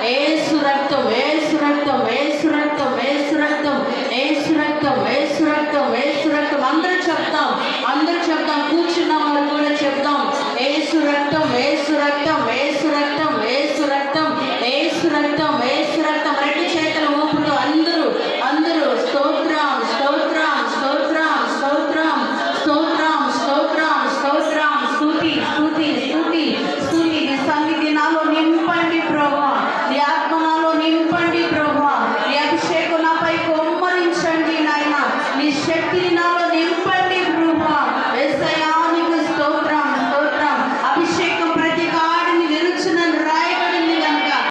వేసు రక్తం వేసు రక్తం వేసు రక్తం వేసు రక్తం Samaritain.